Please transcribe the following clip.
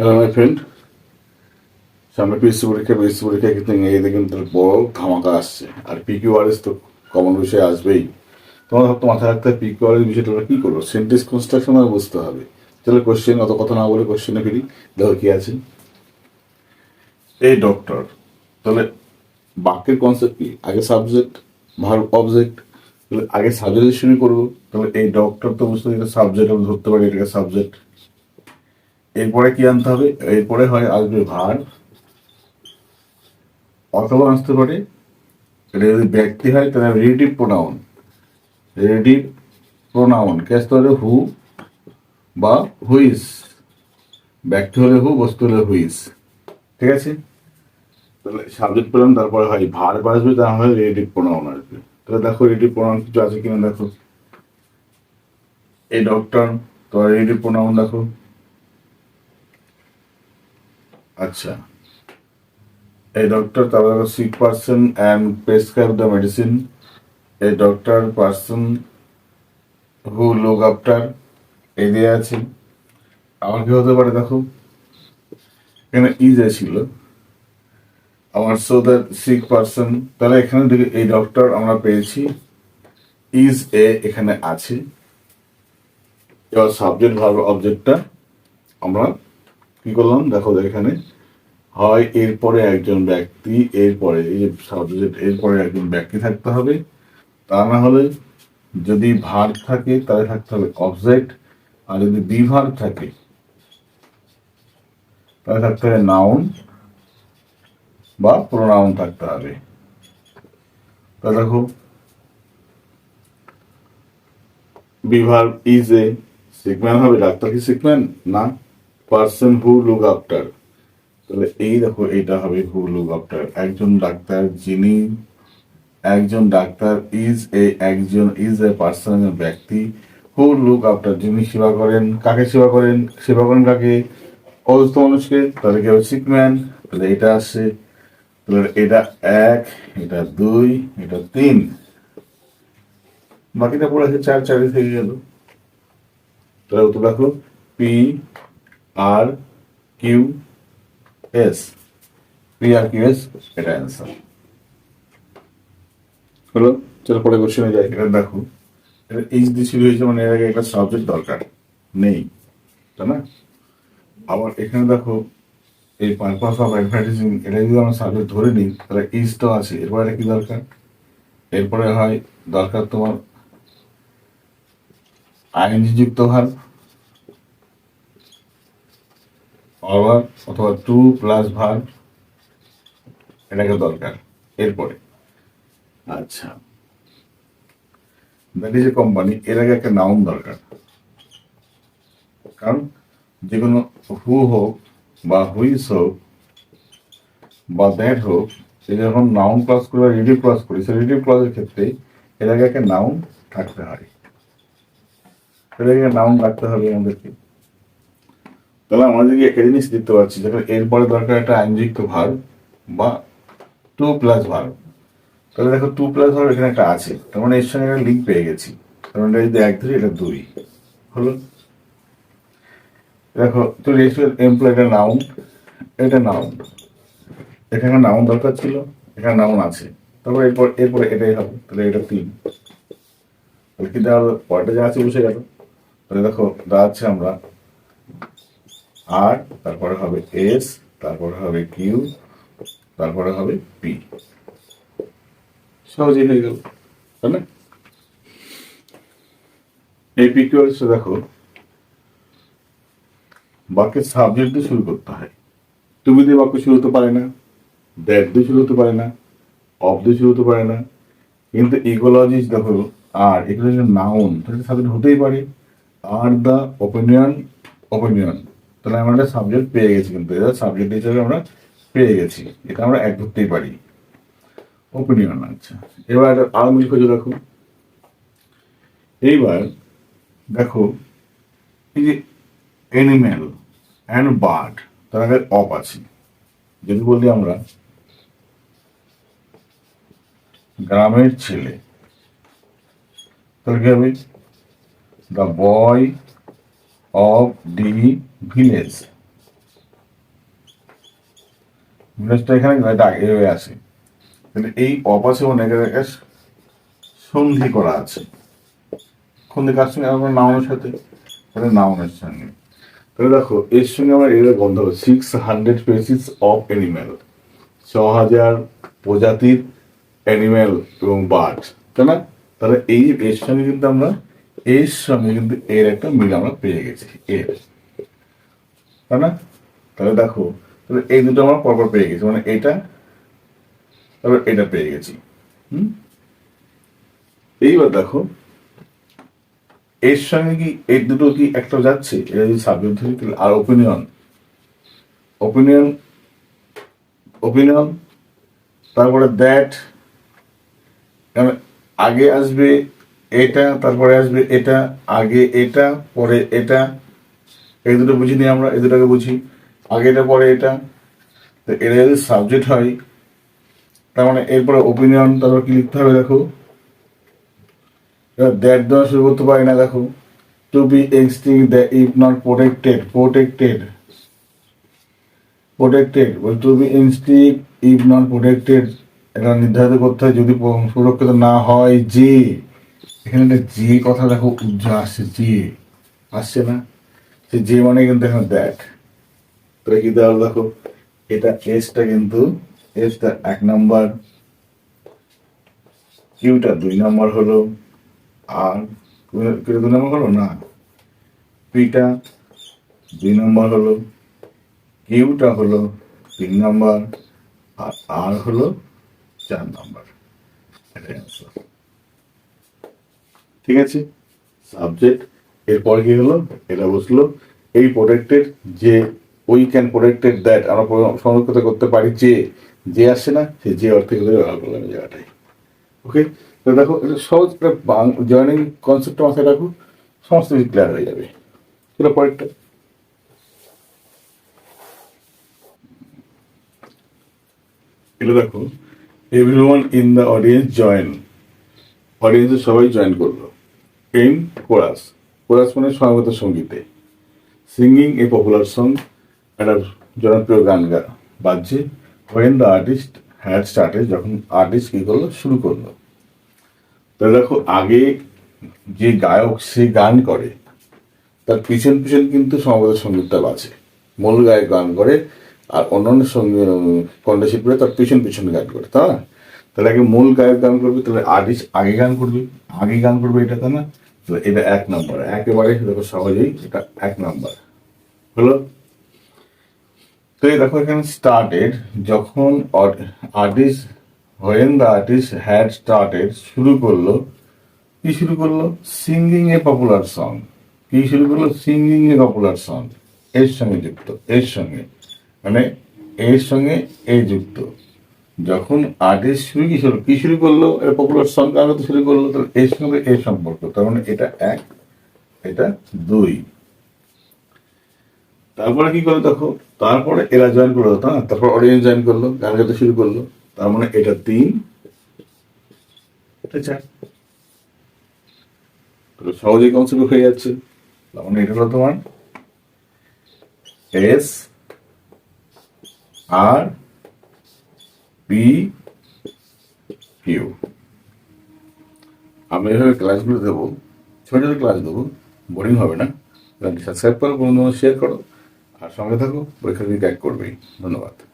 Hello my friend সামনে PSC পরীক্ষা PSC পরীক্ষা কিন্তু ইংরেজিতে কিন্তু বড় ধামাকা আসছে। আর পিকিউআরএস তো কমন বিষয় আসবেই। তোমার হয়তো মাথায় রাখতে হবে পিকিউআরএস বিষয়টা আমরা কী করব? সেন্টেন্স কনস্ট্রাকশন আর বুঝতে হবে। তাহলে কোশ্চেন অত কথা না বলে কোশ্চেনে ফিরি। দেখো কি আছে। এই ডক্টর তাহলে বাক্যের কনসেপ্ট কি? আগে সাবজেক্ট ভার্ব অবজেক্ট তাহলে আগে সাবজেক্ট শুরু করব। তাহলে এই ডক্টর তো বুঝতে সাবজেক্ট আমি ধরতে পারি, এটাকে সাবজেক্ট এরপরে কি আনতে হবে? এরপরে হয় আসবে ভার। অথবা আসতে পারে, এটা যদি ব্যক্তি হয়, তাহলে রিলেটিভ প্রোনাউন রিলেটিভ প্রোনাউন কে আসতে পারে হু বা হুইস ব্যক্তি হলে হু বস্তু হলে হুইস ঠিক আছে? তাহলে সাবজেক্ট পেলাম, তারপরে হয় ভার আসবে, তাহলে রিলেটিভ প্রোনাউন আসবে। তাহলে দেখো রিলেটিভ প্রোনাউন কিছু আছে কিনা, দেখো। এই ডক্টর তো রিলেটিভ প্রোনাউন দেখো। আচ্ছা। a doctor তারপর sick person and prescribe the medicine. a doctor person who look after এই দিয়ে আছে। আমার কি হতে পারে দেখো? এখানে ইজ ছিল আমার সো দ্যাট সিক পারসন তাহলে এখানে দেখে এই ডক্টর আমরা পেয়েছি। ইজ এ এখানে আছে। এবার সাবজেক্ট ভার্ব অবজেক্টটা আমরা কি করলাম? দেখো এখানে, হয় এরপরে একজন ব্যক্তি, এরপরে এই সাবজেক্ট এরপরে একজন ব্যক্তি থাকতে হবে। তা না হলে যদি ভার থাকে, তাহলে থাকতে হবে অবজেক্ট আর যদি বিভার থাকে, তাহলে থাকতে হবে নাউন বা প্রোনাউন থাকতে হবে। তা দেখো, বিভার ইজ এ সিগম্যান হবে, ডাক্তার কি সিগম্যান না। পার্সন হু লুক আফটার তাহলে এই দেখো, এটা হবে হু লুক আফটার একজন ডাক্তার, যিনি একজন ডাক্তার ইজ এ একজন ইজ এ পার্সন ব্যক্তি হু লুক আফটার যিনি সেবা করেন, কাকে সেবা করেন সেবা করেন কাকে? অসুস্থ মানুষকে, তাদেরকে হবে সিকম্যান তাহলে এটা আসছে। তাহলে এটা এক, এটা দুই, এটা তিন। বাকিটা পড়ে আছে চার, চারে থেকে গেল। তাহলে তো দেখো P R Q S P R Q S এটা অ্যান্সার হলো? চলো পরে কোশ্চেনে যাই। এটা দেখো এটা এইচ দিয়ে শুরু হয়েছে মানে এর আগে একটা সাবজেক্ট দরকার। নেই। তাই না? আবার এখানে দেখো, এই পারপাস অফ অ্যাডভার্টাইজিং এটা যদি আমরা সাবজেক্ট ধরে নিই, তাহলে তো আছে। এরপরে কি দরকার? এরপরে হয়, দরকার তোমার আইএনজি যুক্ত অভার অথবা টু প্লাস ভার এটাকে দরকার। এরপরে। আচ্ছা। দ্যাট ইজ এ কোম্পানি এর আগে একটা নাউন দরকার। কারণ যে কোনো হু হোক বা হুইস হোক বা দ্যাট হোক সে যখন নাউন ক্লাস করি বা রিডিভ ক্লাস করি সে রিডিভ ক্লাসের ক্ষেত্রে এর আগে একটা নাউন থাকতে হয়। এর আগে নাউন রাখতে হবে আমাদেরকে। তাহলে আমাদেরকে একটা জিনিস দেখতে পাচ্ছি যেখানে এরপরে দরকার একটা আইনযুক্ত ভার বা টু প্লাস ভার। তাহলে দেখো টু প্লাস ভার এখানে একটা আছে, তার মানে এর সঙ্গে একটা লিঙ্ক পেয়ে গেছি। তার মানে এটা যদি এক ধরি, এটা দুই। হলো? দেখো, তো রেস্টুরেন্ট এমপ্লয় এটা নাউন এটা নাউন এখানে নাউন দরকার ছিল, এখানে নাউন আছে। তারপর এরপর, এরপরে এটাই হবে, তাহলে এটা তিন। তাহলে কি দেওয়া পরেরটা যা আছে বসে গেল। তাহলে দেখো, দাঁড়াচ্ছে আমরা। আর, তারপরে হবে এস, তারপরে হবে কিউ, তারপরে হবে পি। সহজেই হয়ে গেল, তাই না? এই পি কিউ দেখো, বাক্যের সাবজেক্ট দিয়ে শুরু করতে হয়। তুমি দিয়ে বাক্য শুরু হতে পারে না দ্যাট দিয়ে শুরু হতে পারে না অফ দিয়ে শুরু হতে পারে না। কিন্তু ইকোলজিস দেখো, আর এগুলো নাউন তাহলে সাবজেক্ট হতেই পারে। আর দ্য ওপিনিয়ন ওপিনিয়ন তাহলে আমরা একটা সাবজেক্ট পেয়ে গেছি কিন্তু। এটা সাবজেক্ট হিসেবে আমরা পেয়ে গেছি। এটা আমরা এক ধরতেই পারি। ওপিনিয়ন আচ্ছা। এবার আরও মিল খুঁজে দেখো। এইবার দেখো, এই যে অ্যানিম্যাল অ্যান্ড বার্ড তার আগে অপ আছে। যদি বলি আমরা, গ্রামের ছেলে, তাহলে কি হবে? The boy of the village মিনসটা এখানে হয়ে আসে তাহলে এই অপাশে ও নেগেটিভ সন্ধি করা আছে। সন্ধি কার সঙ্গে আমরা নাউনের সাথে, তাহলে নাউনের সঙ্গে। তাহলে দেখো, এর সঙ্গে আমরা এর বন্ধ হবে six hundred species of animal ছ হাজার প্রজাতির অ্যানিম্যাল এবং বার্ড তাই না? তাহলে এই এর সঙ্গে কিন্তু আমরা এর সঙ্গে কিন্তু এর একটা মিল আমরা পেয়ে গেছি এর তাই না? তাহলে দেখো, তাহলে এই দুটো আমরা পরপর পেয়ে গেছি মানে এটা, তারপর এটা পেয়ে গেছি, হুম? এইবার দেখো, এর সঙ্গে কি এই দুটো কি একটা যাচ্ছে? এটা যদি সাবজেক্ট ধরি, তাহলে আর ওপিনিয়ন ওপিনিয়ন ওপিনিয়ন তারপরে দ্যাট আগে আসবে এটা, তারপরে আসবে এটা, আগে এটা, পরে এটা। এই দুটো বুঝি নি আমরা, এই দুটোকে বুঝি। আগে এটা, পরে এটা। তো এটা যদি সাবজেক্ট হয়, তার মানে এরপরে ওপিনিয়ন তারপর কি লিখতে হবে দেখো? দ্যাট দেওয়া শুরু করতে পারি না, দেখো। To be extinct the if not protected protected protected to be extinct if not protected এটা নির্ধারিত করতে হয় যদি সুরক্ষিত না হয় যে এখানে একটা যে কথা দেখো উজ্জ্বল আসছে, যে আসছে না, সে যে মানে কিন্তু এখানে দ্যাট তাহলে কি দেওয়া হলো দেখো, এটা এসটা কিন্তু এসটা এক নাম্বার কিউটা দুই নাম্বার হলো, আর দুই নাম্বার হলো না পিটা দুই নাম্বার হলো কিউটা হলো তিন নাম্বার, আর আর হলো চার নাম্বার এটাই। ঠিক আছে? সাবজেক্ট এরপর কি হলো? এটা বসল এই প্রোডাক্টের যে উই ক্যান প্রোডাক্টের দ্যাট আমরা সংরক্ষিত করতে পারি যে যে আসছে না, সে যে অর্থে ব্যবহার করলাম জায়গাটাই। ওকে তো দেখো, এটা সহজ জয়নিং কনসেপ্ট মাথায় রাখো, সমস্ত কিছু ক্লিয়ার হয়ে যাবে। এটা পরেরটা। এটা দেখো everyone in the audience join অডিয়েন্সে সবাই জয়েন করল। ইন কোরাস কোরাস মানে সমাগত সঙ্গীতে। সিঙ্গিং এ পপুলার সং একটা জনপ্রিয় গান গা বাজছে। When the artist had started যখন আর্টিস্ট কী করল? শুরু করল। তাহলে দেখো, আগে যে গায়ক সে গান করে, তার পিছন পিছন কিন্তু সমবেত সঙ্গীতটা বাজে। মূল গায়ক গান করে, আর অন্যান্য সঙ্গে কণ্ঠশিল্পীরা তার পিছন পিছন গান করে না? তাহলে আগে মূল গায়ক গান করবে, তাহলে আর্টিস্ট আগে গান করবে, আগে গান করবে এটা, তাই না? তাহলে এটা এক নম্বর একেবারে দেখো সহজেই এটা এক নম্বর হলো? তো এই দেখো এখানে স্টার্টেড যখন artist when the artist had started শুরু করল, কি শুরু করল? সিঙ্গিং এ পপুলার সং কি শুরু করল? সিঙ্গিং এ পপুলার সং এর সঙ্গে যুক্ত, এর সঙ্গে। মানে এর সঙ্গে এ যুক্ত। যখন আর্টিস্ট শুরু কি শুরু? কি শুরু করল? এটা পপুলার সং তো শুরু করল তাহলে এর সঙ্গে এর সম্পর্ক। তার মানে এটা এক এটা দুই। তারপরে কি করল দেখো? তারপরে এরা জয়েন করল তা না? তারপর অডিয়েন্স জয়েন করল গান গাইতে শুরু করল। তার মানে এটা তিন। এটা চার। সহজেই কনসেপ্ট হয়ে যাচ্ছে। তার মানে এটা হলো তোমার এস আর পি কিউ আমি এভাবে ক্লাসগুলো দেবো। ছোটো ছোটো ক্লাস দেবো। বোরিং হবে না। সাবস্ক্রাইব করো বন্ধু শেয়ার করো। আর সঙ্গে থাকো। পরীক্ষা গাইড করবেই। ধন্যবাদ।